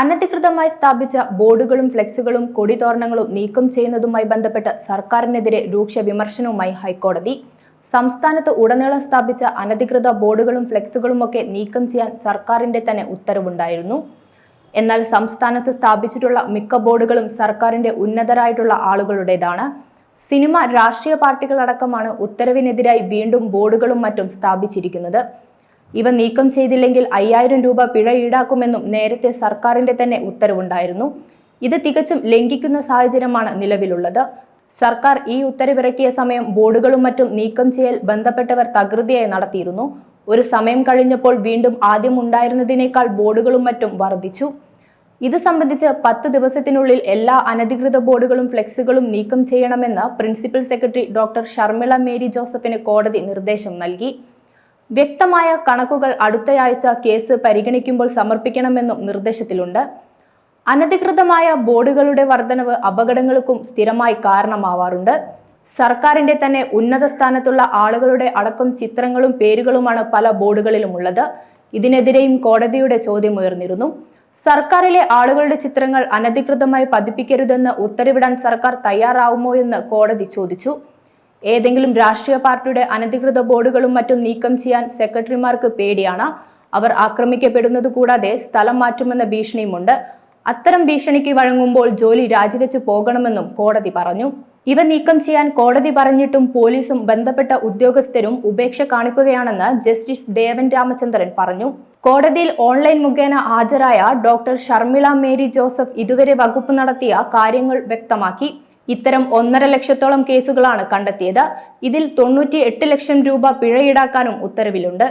അനധികൃതമായി സ്ഥാപിച്ച ബോർഡുകളും ഫ്ലെക്സുകളും കൊടിതോരണങ്ങളും നീക്കം ചെയ്യുന്നതുമായി ബന്ധപ്പെട്ട് സർക്കാരിനെതിരെ രൂക്ഷ വിമർശനവുമായി ഹൈക്കോടതി. സംസ്ഥാനത്ത് ഉടനീളം സ്ഥാപിച്ച അനധികൃത ബോർഡുകളും ഫ്ലെക്സുകളുമൊക്കെ നീക്കം ചെയ്യാൻ സർക്കാരിന്റെ തന്നെ ഉത്തരവുണ്ടായിരുന്നു. എന്നാൽ സംസ്ഥാനത്ത് സ്ഥാപിച്ചിട്ടുള്ള മിക്ക ബോർഡുകളും സർക്കാരിന്റെ ഉന്നതരായിട്ടുള്ള ആളുകളുടേതാണ്. സിനിമ രാഷ്ട്രീയ പാർട്ടികളടക്കമാണ് ഉത്തരവിനെതിരായി വീണ്ടും ബോർഡുകളും മറ്റും സ്ഥാപിച്ചിരിക്കുന്നത്. ഇവ നീക്കം ചെയ്തില്ലെങ്കിൽ അയ്യായിരം രൂപ പിഴ ഈടാക്കുമെന്നും നേരത്തെ സർക്കാരിന്റെ തന്നെ ഉത്തരവുണ്ടായിരുന്നു. ഇത് തികച്ചും ലംഘിക്കുന്ന സാഹചര്യമാണ് നിലവിലുള്ളത്. സർക്കാർ ഈ ഉത്തരവിറക്കിയ സമയം ബോർഡുകളും മറ്റും നീക്കം ചെയ്യൽ ബന്ധപ്പെട്ടവർ തകൃതിയായി നടത്തിയിരുന്നു. ഒരു സമയം കഴിഞ്ഞപ്പോൾ വീണ്ടും ആദ്യം ഉണ്ടായിരുന്നതിനേക്കാൾ ബോർഡുകളും മറ്റും വർദ്ധിച്ചു. ഇത് സംബന്ധിച്ച് പത്ത് ദിവസത്തിനുള്ളിൽ എല്ലാ അനധികൃത ബോർഡുകളും ഫ്ലെക്സുകളും നീക്കം ചെയ്യണമെന്ന് principal secretary doctor Sharmila Mary ജോസഫിന് കോടതി നിർദ്ദേശം നൽകി. വ്യക്തമായ കണക്കുകൾ അടുത്തയാഴ്ച കേസ് പരിഗണിക്കുമ്പോൾ സമർപ്പിക്കണമെന്നും നിർദ്ദേശത്തിലുണ്ട്. അനധികൃതമായ ബോർഡുകളുടെ വർധനവ് അപകടങ്ങൾക്കും സ്ഥിരമായി കാരണമാവാറുണ്ട്. സർക്കാരിന്റെ തന്നെ ഉന്നത സ്ഥാനത്തുള്ള ആളുകളുടെ അടക്കം ചിത്രങ്ങളും പേരുകളുമാണ് പല ബോർഡുകളിലും ഉള്ളത് ഇതിനെതിരെയും കോടതിയുടെ ചോദ്യം ഉയർന്നിരുന്നു. സർക്കാരിലെ ആളുകളുടെ ചിത്രങ്ങൾ അനധികൃതമായി പതിപ്പിക്കരുതെന്ന് ഉത്തരവിടാൻ സർക്കാർ തയ്യാറാവുമോ എന്ന് കോടതി ചോദിച്ചു. ഏതെങ്കിലും രാഷ്ട്രീയ പാർട്ടിയുടെ അനധികൃത ബോർഡുകളും മറ്റും നീക്കം ചെയ്യാൻ സെക്രട്ടറിമാർക്ക് പേടിയാണ്. അവർ ആക്രമിക്കപ്പെടുന്നത് കൂടാതെ സ്ഥലം മാറ്റുമെന്ന ഭീഷണിയുമുണ്ട്. അത്തരം ഭീഷണിക്ക് വഴങ്ങുമ്പോൾ ജോലി രാജിവെച്ച് പോകണമെന്നും കോടതി പറഞ്ഞു. ഇവ നീക്കം ചെയ്യാൻ കോടതി പറഞ്ഞിട്ടും പോലീസും ബന്ധപ്പെട്ട ഉദ്യോഗസ്ഥരും ഉപേക്ഷ കാണിക്കുകയാണെന്ന് ജസ്റ്റിസ് ദേവൻ രാമചന്ദ്രൻ പറഞ്ഞു. കോടതിയിൽ ഓൺലൈൻ മുഖേന ഹാജരായ ഡോക്ടർ ഷർമിള മേരി ജോസഫ് ഇതുവരെ വകുപ്പ് നടത്തിയ കാര്യങ്ങൾ വ്യക്തമാക്കി. ഇത്തരം ഒന്നര ലക്ഷത്തോളം കേസുകളാണ് കണ്ടെത്തിയത്. ഇതിൽ തൊണ്ണൂറ്റി ലക്ഷം രൂപ പിഴ ഈടാക്കാനും ഉത്തരവിലുണ്ട്.